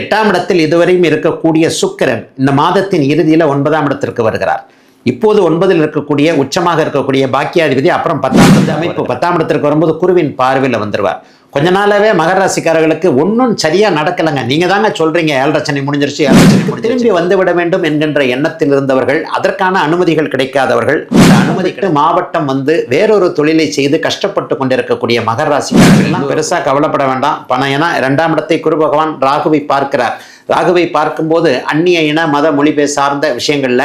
எட்டாம் இடத்தில் இதுவரையும் இருக்கக்கூடிய சுக்கிரன் இந்த மாதத்தின் இறுதியில் ஒன்பதாம் இடத்திற்கு வருகிறார். இப்போது ஒன்பதில் இருக்கக்கூடிய உச்சமாக இருக்கக்கூடிய பாக்கியாதிபதி அப்புறம் பத்தாம் இடத்து அமைப்பு பத்தாம் இடத்திற்கு வரும்போது குருவின் பார்வையில் வந்துருவார். கொஞ்ச நாளாவே மகர ராசிக்காரர்களுக்கு ஒன்றும் சரியா நடக்கலைங்க. நீங்க தாங்க சொல்றீங்க ஏழரை முடிஞ்சிருச்சு திரும்பி வந்து விட வேண்டும் என்கின்ற எண்ணத்தில் இருந்தவர்கள் அதற்கான அனுமதிகள் கிடைக்காதவர்கள் அந்த அனுமதிக்கு மாவட்டம் வந்து வேறொரு தொழிலை செய்து கஷ்டப்பட்டு கொண்டிருக்கக்கூடிய மகர ராசிக்காரர்கள் பெருசாக பெருசா கவலைப்பட வேண்டாம். பணம் ஏன்னா இரண்டாம் இடத்தை குரு பகவான் ராகுவை பார்க்கிறார். ராகுவை பார்க்கும்போது அந்நிய இன மத மொழி சார்ந்த விஷயங்கள்ல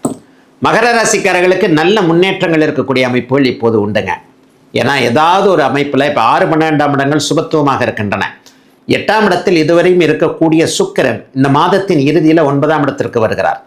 மகர ராசிக்காரர்களுக்கு நல்ல முன்னேற்றங்கள் இருக்கக்கூடிய அமைப்புகள் இப்போது உண்டுங்க. ஏன்னா ஏதாவது ஒரு அமைப்பில் இப்போ ஆறு பன்னெண்டாம் இடங்கள் சுபத்துவமாக இருக்கின்றன. எட்டாம் இடத்தில் இதுவரையும் இருக்கக்கூடிய சுக்கரன் இந்த மாதத்தின் இறுதியில் ஒன்பதாம் இடத்திற்கு வருகிறார்.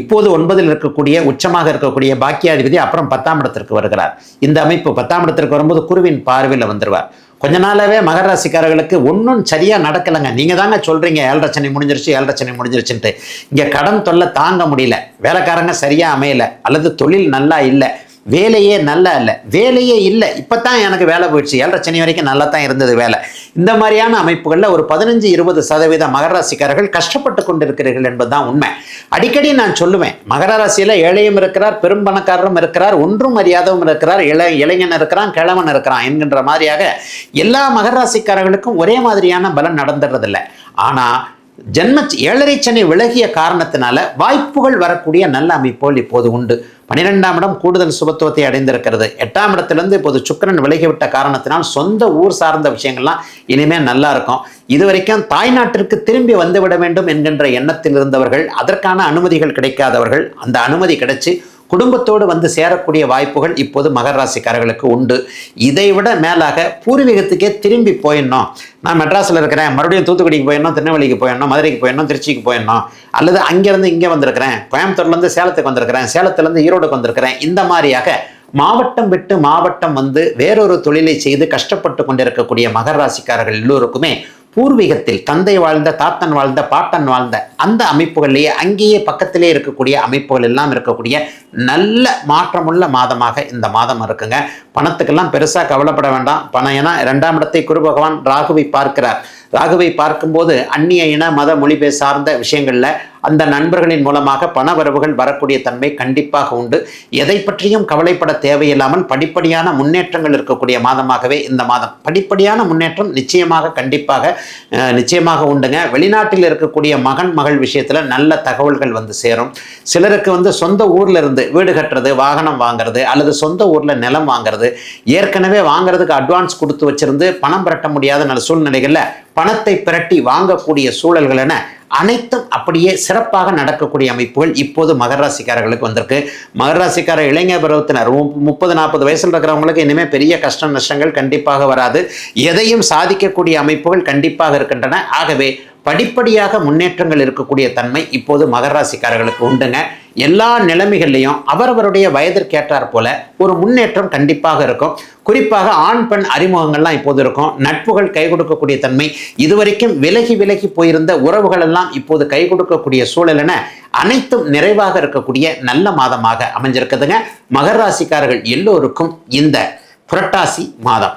இப்போது ஒன்பதில் இருக்கக்கூடிய உச்சமாக இருக்கக்கூடிய பாக்கியாதிபதி அப்புறம் பத்தாம் இடத்திற்கு வருகிறார். இந்த அமைப்பு பத்தாம் இடத்திற்கு வரும்போது குருவின் பார்வையில் வந்துருவார். கொஞ்ச நாளாவே மகர ராசிக்காரர்களுக்கு ஒன்றும் சரியா நடக்கலைங்க. நீங்க தாங்க சொல்றீங்க ஏழரை முடிஞ்சிருச்சு ஏழரை முடிஞ்சிருச்சுன்ட்டு. இங்க கடன் தொல்லை தாங்க முடியல. வேலைக்காரங்க சரியா அமையல அல்லது தொழில் நல்லா இல்லை. வேலையே நல்லா இல்லை வேலையே இல்லை. இப்போ தான் எனக்கு வேலை போயிடுச்சு. ஏழரை சனி வரைக்கும் நல்லா தான் இருந்தது வேலை. இந்த மாதிரியான அமைப்புகளில் ஒரு பதினஞ்சு இருபது சதவீத மகர ராசிக்காரர்கள் கஷ்டப்பட்டு கொண்டிருக்கிறீர்கள் என்பதுதான் உண்மை. அடிக்கடி நான் சொல்லுவேன் மகர ராசியில் ஏழையும் இருக்கிறார் பெரும் பணக்காரரும் இருக்கிறார் ஒன்றும் அறியாதவும் இருக்கிறார் இள இளைஞன் இருக்கிறான் கிழவன் இருக்கிறான் என்கின்ற மாதிரியாக எல்லா மகர ராசிக்காரர்களுக்கும் ஒரே மாதிரியான பலன் நடந்துடுறதில்ல ஆனால் ஜென்ம ஏழரை சனி விலகிய காரணத்தினால வாய்ப்புகள் வரக்கூடிய நல்ல அமைப்புகள் இப்போது உண்டு. பன்னிரெண்டாம் இடம் கூடுதல் சுபத்துவத்தை அடைந்திருக்கிறது. எட்டாம் இடத்திலிருந்து இப்போது சுக்கிரன் விலகிவிட்ட காரணத்தினால் சொந்த ஊர் சார்ந்த விஷயங்கள்லாம் இனிமேல் நல்லா இருக்கும். இதுவரைக்கும் தாய்நாட்டிற்கு திரும்பி வந்துவிட வேண்டும் என்கின்ற எண்ணத்தில் இருந்தவர்கள் அதற்கான அனுமதிகள் கிடைக்காதவர்கள் அந்த அனுமதி கிடைச்சி குடும்பத்தோடு வந்து சேரக்கூடிய வாய்ப்புகள் இப்போது மகர ராசிக்காரர்களுக்கு உண்டு. இதை விட மேலாக பூர்வீகத்துக்கே திரும்பி போயிடணும். நான் மெட்ராஸில் இருக்கிறேன் மறுபடியும் தூத்துக்குடிக்கு போயிடணும் திருநெல்வேலிக்கு போயிடணும் மதுரைக்கு போயிடணும் திருச்சிக்கு போயிடணும் அல்லது அங்கேருந்து இங்கே வந்திருக்கிறேன் கோயம்புத்தூர்லேருந்து சேலத்துக்கு வந்திருக்கிறேன் சேலத்துலேருந்து ஈரோடுக்கு வந்திருக்கிறேன் இந்த மாதிரியாக மாவட்டம் விட்டு மாவட்டம் வந்து வேறொரு தொழிலை செய்து கஷ்டப்பட்டு கொண்டிருக்கக்கூடிய மகர ராசிக்காரர்கள் எல்லோருக்குமே பூர்வீகத்தில் தந்தை வாழ்ந்த தாத்தன் வாழ்ந்த பாட்டன் வாழ்ந்த அந்த அமைப்புகள்லேயே அங்கேயே பக்கத்திலே இருக்கக்கூடிய அமைப்புகள் எல்லாம் இருக்கக்கூடிய நல்ல மாற்றமுள்ள மாதமாக இந்த மாதம் இருக்குங்க. பணத்துக்கெல்லாம் பெருசாக கவலைப்பட வேண்டாம். பணம் ஏன்னா ரெண்டாம் இடத்தை குரு பகவான் ராகுவை பார்க்கிறார். ராகுவை பார்க்கும்போது அந்நிய இன மத மொழி பேர் சார்ந்த விஷயங்களில் அந்த நண்பர்களின் மூலமாக பண வரவுகள் வரக்கூடிய தன்மை கண்டிப்பாக உண்டு. எதை பற்றியும் கவலைப்பட தேவையில்லாமல் படிப்படியான முன்னேற்றங்கள் இருக்கக்கூடிய மாதமாகவே இந்த மாதம். படிப்படியான முன்னேற்றம் நிச்சயமாக கண்டிப்பாக நிச்சயமாக உண்டுங்க. வெளிநாட்டில் இருக்கக்கூடிய மகன் மகள் விஷயத்தில் நல்ல தகவல்கள் வந்து சேரும். சிலருக்கு வந்து சொந்த ஊரில் இருந்து வீடு கட்டுறது வாகனம் வாங்குறது அல்லது சொந்த ஊரில் நிலம் வாங்குறது ஏற்கனவே வாங்குறதுக்கு அட்வான்ஸ் கொடுத்து வச்சிருந்து பணம் பிரட்ட முடியாத நல்ல சூழ்நிலைகளில் பணத்தை பிரட்டி வாங்கக்கூடிய சூழல்கள் என அனைத்தும் அப்படியே சிறப்பாக நடக்கக்கூடிய அமைப்புகள் இப்போது மகர ராசிக்காரர்களுக்கு வந்திருக்கு. மகர ராசிக்கார இளைஞர் பருவத்தினர் முப்பது நாற்பது வயசில் இருக்கிறவங்களுக்கு இனிமேல் பெரிய கஷ்ட நஷ்டங்கள் கண்டிப்பாக வராது. எதையும் சாதிக்கக்கூடிய அமைப்புகள் கண்டிப்பாக இருக்கின்றன. ஆகவே படிப்படியாக முன்னேற்றங்கள் இருக்கக்கூடிய தன்மை இப்போது மகர ராசிக்காரர்களுக்கு உண்டுங்க. எல்லா நிலைமைகள்லையும் அவரவருடைய வயதிற்கேற்றாற் போல ஒரு முன்னேற்றம் கண்டிப்பாக இருக்கும். குறிப்பாக ஆண் பெண் அறிமுகங்கள்லாம் இப்போது இருக்கும். நட்புகள் கை கொடுக்கக்கூடிய தன்மை இதுவரைக்கும் விலகி விலகி போயிருந்த உறவுகள் எல்லாம் இப்போது கை கொடுக்கக்கூடிய சூழல் என அனைத்தும் நிறைவாக இருக்கக்கூடிய நல்ல மாதமாக அமைஞ்சிருக்குதுங்க. மகர ராசிக்காரர்கள் எல்லோருக்கும் இந்த புரட்டாசி மாதம்.